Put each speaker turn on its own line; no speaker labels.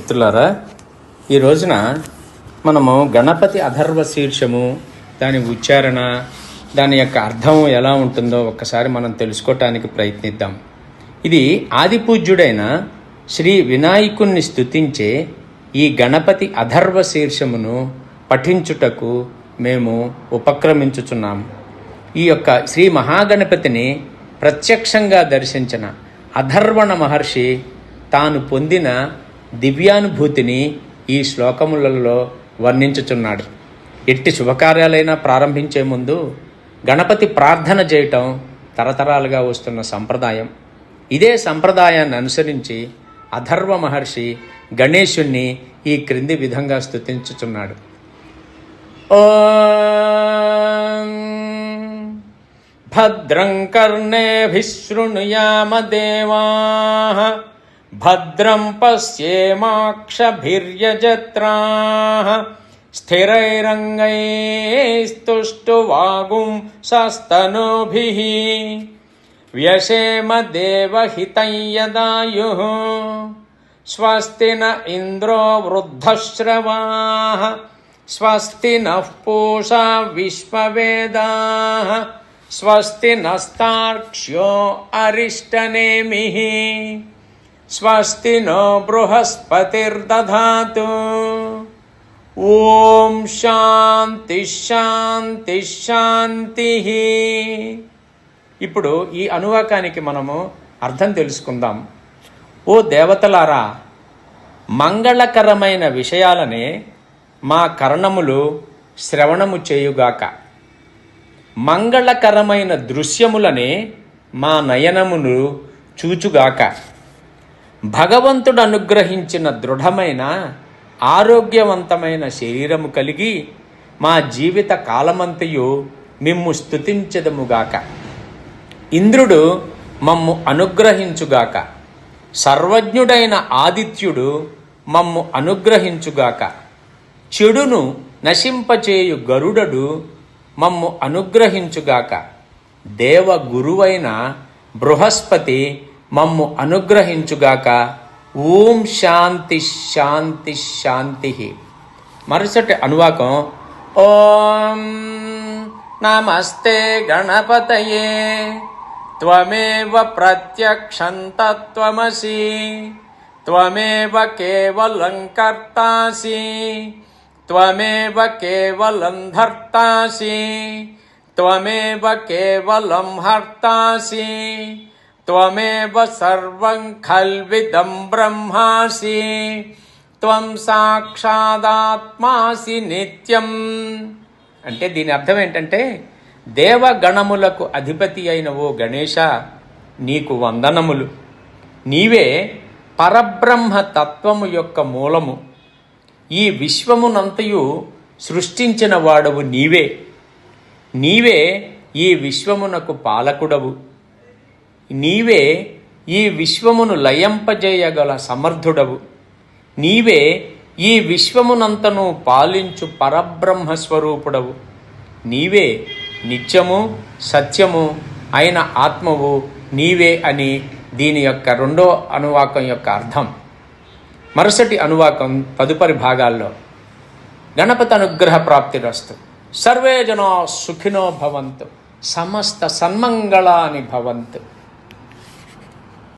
మిత్రులారా ఈ రోజున మనము గణపతి అధర్వ శీర్షము దాని ఉచ్చారణ దాని యొక్క అర్థం ఎలా ఉంటుందో ఒక్కసారి మనం తెలుసుకోవటానికి ప్రయత్నిద్దాం. ఇది ఆదిపూజ్యుడైన శ్రీ వినాయకుణ్ణి స్తుతించే ఈ గణపతి అధర్వ శీర్షమును పఠించుటకు మేము ఉపక్రమించుచున్నాము ఈ యొక్క శ్రీ మహాగణపతిని ప్రత్యక్షంగా దర్శించిన అధర్వణ మహర్షి తాను పొందిన దివ్యానుభూతిని ఈ శ్లోకములలో వర్ణించుచున్నాడు. ఎట్టి శుభకార్యాలైనా ప్రారంభించే ముందు గణపతి ప్రార్థన చేయటం తరతరాలుగా వస్తున్న సంప్రదాయం. ఇదే సంప్రదాయాన్ని అనుసరించి అధర్వ మహర్షి గణేశుణ్ణి ఈ క్రింది విధంగా స్తుతించుచున్నాడు. ఓ భద్రం కర్ణేభిः శృణుయామ भद्रं पश्येमाक्षभिर्यजत्राः, स्थिरैरङ्गैस्तुष्टुवागुं सस्तनोभिः। व्यशेम देवहितं स्वस्ति न इन्द्रो वृद्धश्रवाः, स्वस्ति नः पूषा विश्ववेदाः, स्वस्ति नस्तार्क्ष्यो अरिष्टनेमिः। स्वस्ति नो बृहस्पतिर्दधातु ॐ శాంతి శాంతి శాంతి ఇప్పుడు ఈ అనువాకానికి మనము అర్థం తెలుసుకుందాం ఓ దేవతలారా మంగళకరమైన విషయాలనే మా కర్ణములు శ్రవణము చేయుగాక మంగళకరమైన దృశ్యములనే మా నయనమును చూచుగాక భగవంతుడు అనుగ్రహించిన దృఢమైన ఆరోగ్యవంతమైన శరీరము కలిగి మా జీవిత కాలమంతయు మిమ్ము స్థుతించదముగాక ఇంద్రుడు మమ్ము అనుగ్రహించుగాక. సర్వజ్ఞుడైన ఆదిత్యుడు మమ్ము అనుగ్రహించుగాక. చెడును నశింపచేయు గరుడడు మమ్ము అనుగ్రహించుగాక. దేవ గురువైన బృహస్పతి మమ్ము అనుగ్రహించుగాక. ఓం శాంతి శాంతి శాంతి. మరుసటి అనువాకం ఓం నమస్తే గణపతయే. త్వమేవ ప్రత్యక్షంతత్వమసి. త్వమేవ కేవలం కర్తాసి. త్వమేవ కేవలం ధర్తాసి. త్వమేవ కేవలం హర్తాసి. త్వమేవ సర్వం ఖల్విదం బ్రహ్మాసి త్వం సాక్షాదాత్మాసి నిత్యం అంటే దీని అర్థం ఏంటంటే దేవగణములకు అధిపతి అయిన ఓ గణేశ నీకు వందనములు. నీవే పరబ్రహ్మ తత్వము యొక్క మూలము. ఈ విశ్వమునంతయు సృష్టించిన వాడవు నీవే. నీవే ఈ విశ్వమునకు పాలకుడవు. నీవే ఈ విశ్వమును లయంపజేయగల సమర్థుడవు. నీవే ఈ విశ్వమునంతను పాలించు పరబ్రహ్మ స్వరూపుడవు నీవే నిత్యము సత్యము అయిన ఆత్మవు నీవే అని దీని యొక్క రెండో అనువాకం యొక్క అర్థం. మరుసటి అనువాకం తదుపరి భాగాల్లో గణపతి అనుగ్రహ ప్రాప్తిరస్తు సర్వే జనా సుఖినో భవంతు సమస్త సన్మంగళాని భవంతు.